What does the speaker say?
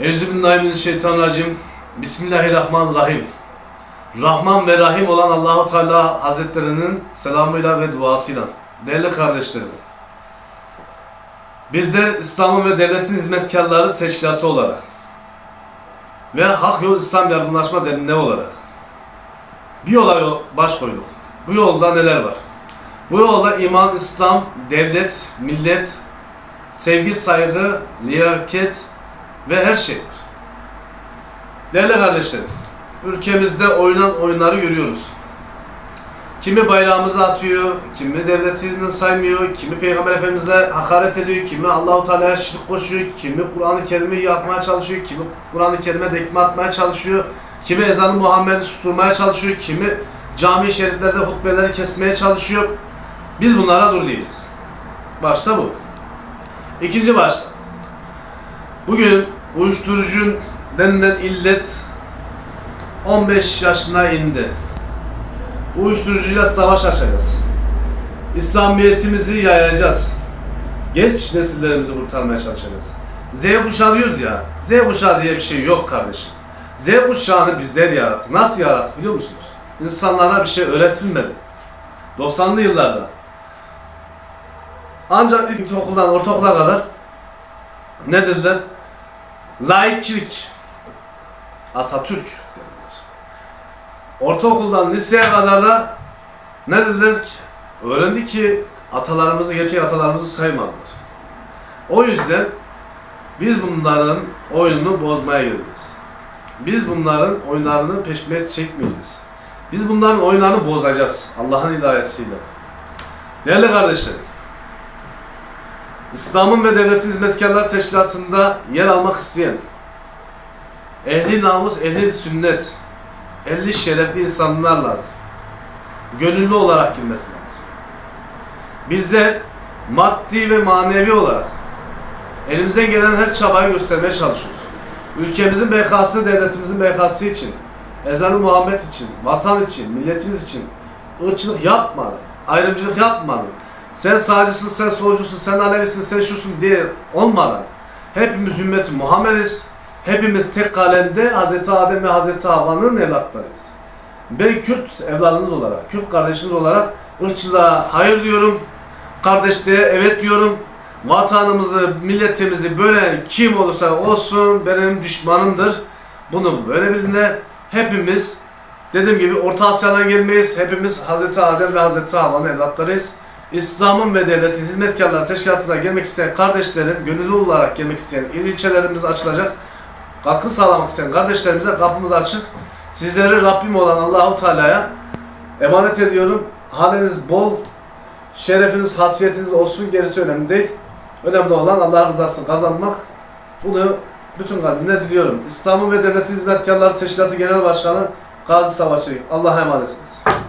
Euzubillahimineşşeytanirracim. Bismillahirrahmanirrahim. Rahman ve Rahim olan Allahu Teala Hazretlerinin selamıyla ve duasıyla. Değerli kardeşlerim. Bizler İslam'ın ve devletin hizmetkarları teşkilatı olarak ve Hak Yol İslam Yardımlaşma Derneği olarak bir yola yol- baş koyduk. Bu yolda neler var? Bu yolda iman, İslam, devlet, millet, sevgi, saygı, liyaket ve her şey var. Değerli kardeşlerim, ülkemizde oynanan oyunları görüyoruz. Kimi bayrağımızı atıyor, kimi devletini saymıyor, kimi Peygamber Efendimiz'e hakaret ediyor, kimi Allahu Teala'ya şirk koşuyor, kimi Kur'an-ı Kerim'i yakmaya çalışıyor, kimi Kur'an-ı Kerim'e dekme atmaya çalışıyor, kimi ezanı Muhammed'i susturmaya çalışıyor, kimi cami şeriflerde hutbeleri kesmeye çalışıyor. Biz bunlara dur diyeceğiz. Başta bu. İkinci başta. Bugün uyuşturucu denilen illet 15 yaşına indi. Uyuşturucuyla savaş açacağız. İslamiyetimizi yayacağız. Genç nesillerimizi kurtarmaya çalışacağız. Z kuşağı ya. Z kuşağı diye bir şey yok kardeşim. Z kuşağını bizler yarattık. Nasıl yarattık biliyor musunuz? İnsanlara bir şey öğretilmedi. 90'lı yıllarda. Ancak ilkokuldan ortaokula kadar ne dediler? Laikçilik. Atatürk dediler. Ortaokuldan liseye kadar da ne dediler ki? Öğrendik ki atalarımızı, gerçek atalarımızı saymadılar. O yüzden biz bunların oyununu bozmaya geliriz. Biz bunların oyunlarını peşine çekmeyeceğiz. Biz bunların oyunlarını bozacağız Allah'ın hidayetiyle. Değerli kardeşlerim, İslam'ın ve devletin hizmetkarları teşkilatında yer almak isteyen, ehli namus, ehli sünnet, ehli şerefli insanlar lazım. Gönüllü olarak girmesi lazım. Bizler maddi ve manevi olarak elimizden gelen her çabayı göstermeye çalışıyoruz. Ülkemizin bekası, devletimizin bekası için, ezanı Muhammed için, vatan için, milletimiz için ırkçılık yapmadı, ayrımcılık yapmadı. Sen sağcısın, sen solcusun, sen Alevisin, sen şusun diye olmadan hepimiz ümmeti Muhammediz. Hepimiz tek kalemde Hz. Adem ve Hz. Havva'nın evlatlarıyız. Ben Kürt evladınız olarak, Kürt kardeşiniz olarak ırkçılığa hayır diyorum. Kardeşliğe evet diyorum. Vatanımızı, milletimizi bölen kim olursa olsun benim düşmanımdır. Bunu böyle bilinle hepimiz dediğim gibi Orta Asya'dan gelmeyiz. Hepimiz Hz. Adem ve Hz. Havva'nın evlatlarıyız. İslam'ın ve devletin hizmetkarları teşkilatına gelmek isteyen kardeşlerim, gönüllü olarak gelmek isteyen il ilçelerimiz açılacak. Katkı sağlamak isteyen kardeşlerimize kapımız açık. Sizleri Rabbim olan Allahu Teala'ya emanet ediyorum. Haliniz bol, şerefiniz, hasiyetiniz olsun gerisi önemli değil. Önemli olan Allah rızasını kazanmak. Bunu bütün kalbimle diliyorum. İslam'ın ve devletin hizmetkarları teşkilatı genel başkanı Gazi Savaşçı. Allah'a emanetsiniz.